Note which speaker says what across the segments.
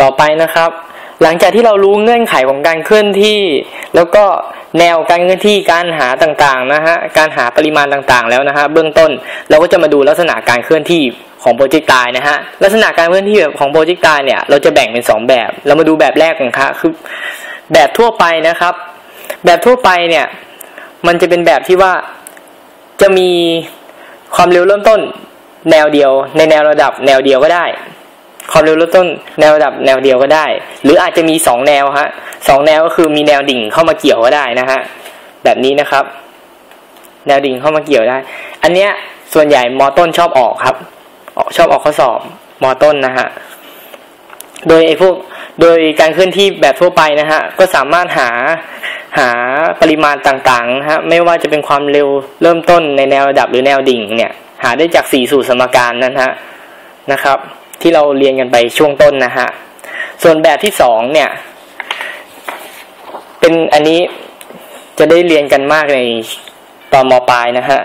Speaker 1: ต่อไปนะครับ หลังจากที่เรารู้เงื่อนไขของการเคลื่อนที่ แล้วก็แนวการเคลื่อนที่การหาต่างๆนะฮะการหาปริมาณต่างๆ แล้วนะฮะเบื้องต้นเราก็จะมาดูลักษณะการเคลื่อนที่ของโปรเจกต์ตายนะฮะลักษณะการเคลื่อนที่ของโปรเจกต์ตายเนี่ยเราจะแบ่งเป็น 2 แบบ เรามาดูแบบแรกกันครับคือแบบทั่วไปนะครับ แบบทั่วไปเนี่ยมันจะเป็นแบบที่ว่าจะมีความเร็วเริ่มต้นแนวเดียว ในแนวระดับแนวเดียวก็ได้ ความเร็วเริ่มต้นแนวระดับแนวเดียวก็ได้ หรืออาจจะมีสองแนวฮะสองแนวก็คือมีแนวดิ่งเข้ามาเกี่ยวก็ได้นะฮะแบบนี้นะครับ แนวดิ่งเข้ามาเกี่ยวได้ อันเนี้ยส่วนใหญ่มอต้นชอบออกครับชอบออกข้อสอบมอต้นนะฮะโดยไอ้พวกโดยการเคลื่อนที่แบบทั่วไปนะฮะก็สามารถหาหาปริมาณต่างๆนะฮะไม่ว่าจะเป็นความเร็วเริ่มต้นในแนวระดับหรือแนวดิ่งเนี่ยหาได้จากสี่สูตรสมการนั้นฮะนะครับ ที่เราเรียนกันไปช่วงต้นนะฮะ ส่วนแบบที่สองเนี่ย เป็นอันนี้จะได้เรียนกันมากในตอนมปลายนะฮะ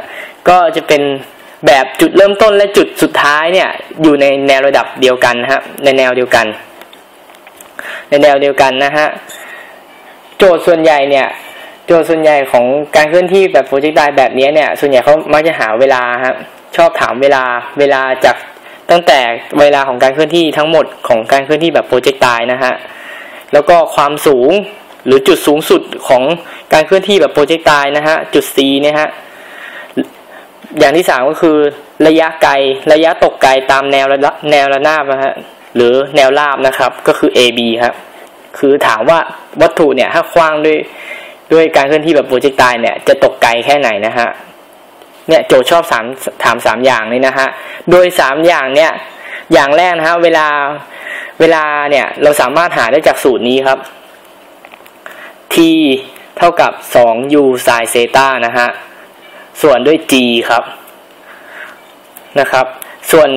Speaker 1: ก็จะเป็นแบบจุดเริ่มต้นและจุดสุดท้ายเนี่ย อยู่ในแนวระดับเดียวกันนะฮะ ในแนวเดียวกัน ในแนวเดียวกันนะฮะ โจทย์ส่วนใหญ่เนี่ยโจทย์ส่วนใหญ่ของการเคลื่อนที่แบบโปรเจกต์ไดแบบนี้เนี่ย ส่วนใหญ่เขามักจะหาเวลาครับชอบถามเวลาเวลาจาก ตั้งแต่เวลาของการเคลื่อนที่ทั้งหมดของการเคลื่อนที่แบบโปรเจกต์ไดนะฮะแล้วก็ความสูงหรือจุดสูงสุดของการเคลื่อนที่แบบโปรเจกต์ไดนะฮะจุด C เนี่ยฮะอย่างที่สามก็คือระยะไกลระยะตกไกลตามแนวระแนวระนาบนะฮะหรือแนวราบนะครับก็คือ AB ครับคือถามว่าวัตถุเนี่ยถ้าคว้างด้วยด้วยการเคลื่อนที่แบบโปรเจกต์ไดเนี่ยจะตกไกลแค่ไหนนะฮะเนี่ยโจทย์ชอบสามถามสามอย่างนี้นะฮะ โดยสามอย่างเนี่ยอย่างแรกนะฮะเวลาเวลาเนี่ยเราสามารถหาได้จากสูตรนี้ครับ t เท่ากับ 2u sin เซตานะฮะส่วนด้วย g ครับนะครับ ส่วน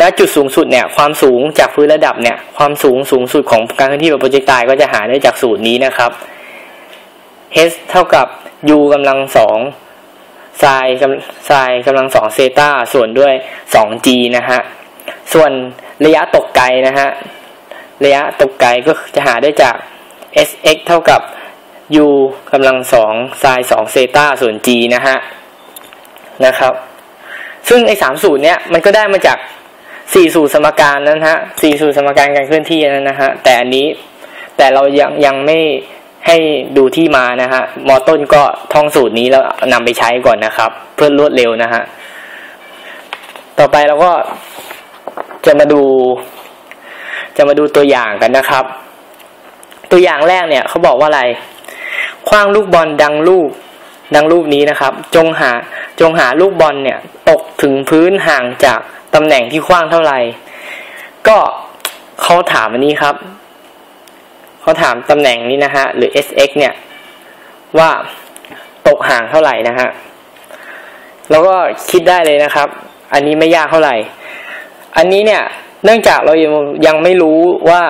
Speaker 1: ณจุดสูงสุดเนี่ยความสูงจากพื้นระดับเนี่ยความสูงสูงสุดของการเคลื่อนที่แบบโปรเจกต์ไดก็จะหาได้จากสูตรนี้นะครับ h เท่ากับ u กำลังสอง ไซน์ไซน์กำลังสองเซตาส่วนด้วย 2g นะฮะ ส่วนระยะตกไกลนะฮะ ระยะตกไกลก็จะหาได้จาก sx เท่ากับ u กำลังสองไซน์สองเซตาส่วน g นะฮะ นะครับ ซึ่งไอ้สามสูตรเนี้ยมันก็ได้มาจากสี่สูตรสมการนั้นฮะสี่สูตรสมการการเคลื่อนที่นั้นนะฮะ แต่อันนี้แต่เรายังยังไม่ ให้ดูที่มานะฮะมอต้นก็ท่องสูตรนี้แล้วนำไปใช้ก่อนนะครับ เพื่อรวดเร็วนะฮะต่อไปเราก็จะมาดู จะมาดูตัวอย่างกันนะครับ ตัวอย่างแรกเนี่ยเขาบอกว่าอะไรคว้างลูกบอลดังลูกดังรูปนี้นะครับ จงหาจงหาลูกบอลเนี่ย ตกถึงพื้นห่างจากตำแหน่งที่คว้างเท่าไหร่ ก็เขาถามอันนี้ครับ เขาถามตำแหน่งนี้นะฮะหรือ sx เนี่ยว่าตกห่างเท่าไหร่นะฮะแล้วก็คิดได้เลยนะครับ อันนี้ไม่ยากเท่าไหร่ อันนี้เนี่ยเนื่องจากเรายังยังไม่รู้ว่า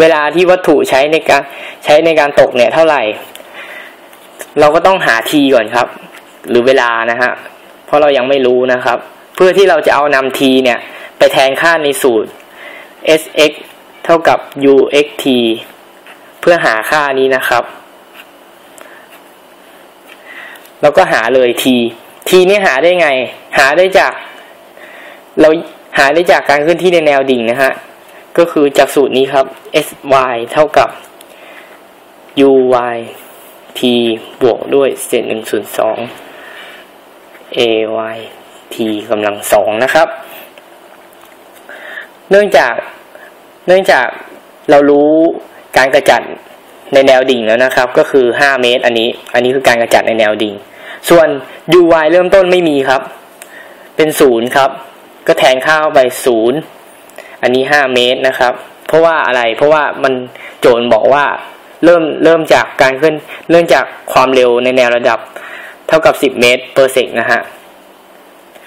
Speaker 1: เวลาที่วัตถุใช้ในการใช้ในการตกเนี่ยเท่าไหร่ เราก็ต้องหา t ก่อนครับ หรือเวลานะฮะเพราะเรายังไม่รู้นะครับ เพื่อที่เราจะเอานำ t เนี่ยไปแทนค่าในสูตร sx เท่ากับ uxt พื่อหาค่านี้นะครับ แล้วก็หาเลย t t นี่หาได้ไง หาได้จาก เราหาได้จากการเคลื่อนที่ในแนวดิ่งนะฮะ ก็คือจากสูตรนี้ครับ sy เท่ากับ uy t บวกด้วยเศษหนึ่งส่วนสอง ay t กำลังสองนะครับ เนื่องจาก เนื่องจากเรารู้ การกระจัดในแนวดิ่งแล้วนะครับ ก็คือ 5 เมตร อันนี้ อันนี้คือการกระจัดในแนวดิ่ง ส่วน uy เริ่มต้นไม่มีครับ เป็นศูนย์ครับ ก็แทนค่าเข้าไปศูนย์อันนี้ 5 เมตรนะครับ เพราะว่าอะไรเพราะว่ามันโจทย์บอกว่าเริ่มเริ่มจากการขึ้นเริ่มจากความเร็วในแนวระดับ เท่ากับ 10 เมตรเปอร์เซกนะฮะ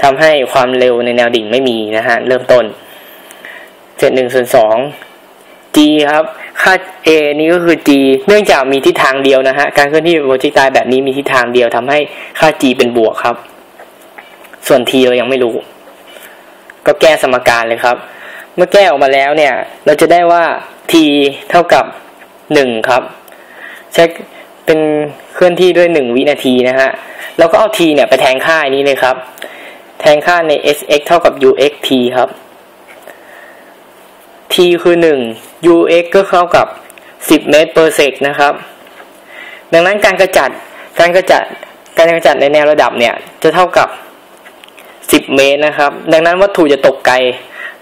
Speaker 1: ทำให้ความเร็วในแนวดิ่งไม่มีนะฮะเริ่มต้นเศษหนึ่งส่วนสอง g ครับ ค่า a นี้ก็คือ g เนื่องจากมีทิศทางเดียวนะฮะ การเคลื่อนที่โปรเจกต์ตายแบบนี้มีทิศทางเดียวทำให้ค่า g เป็นบวกครับ ส่วน t เรายังไม่รู้ ก็แก้สมการเลยครับ เมื่อแก้ออกมาแล้วเนี่ย เราจะได้ว่า t เท่ากับหนึ่งครับ ใช้เป็นเคลื่อนที่ด้วยหนึ่งวินาทีนะฮะเราก็เอา t เนี่ยไปแทนค่านี้เลยครับ แทนค่าใน sx เท่ากับ ux t ครับ t คือหนึ่ง ux ก็เท่ากับสิบเมตรเปอร์เซกนะครับ ดังนั้นการกระจัดการกระจัดการกระจัดในแนวระดับเนี่ยจะเท่ากับสิบเมตรนะครับ ดังนั้นวัตถุจะตกไกล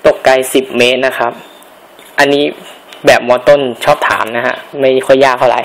Speaker 1: ตกไกลสิบเมตรนะครับ อันนี้แบบมอต้นชอบถามนะฮะไม่ค่อยยากเท่าไหร่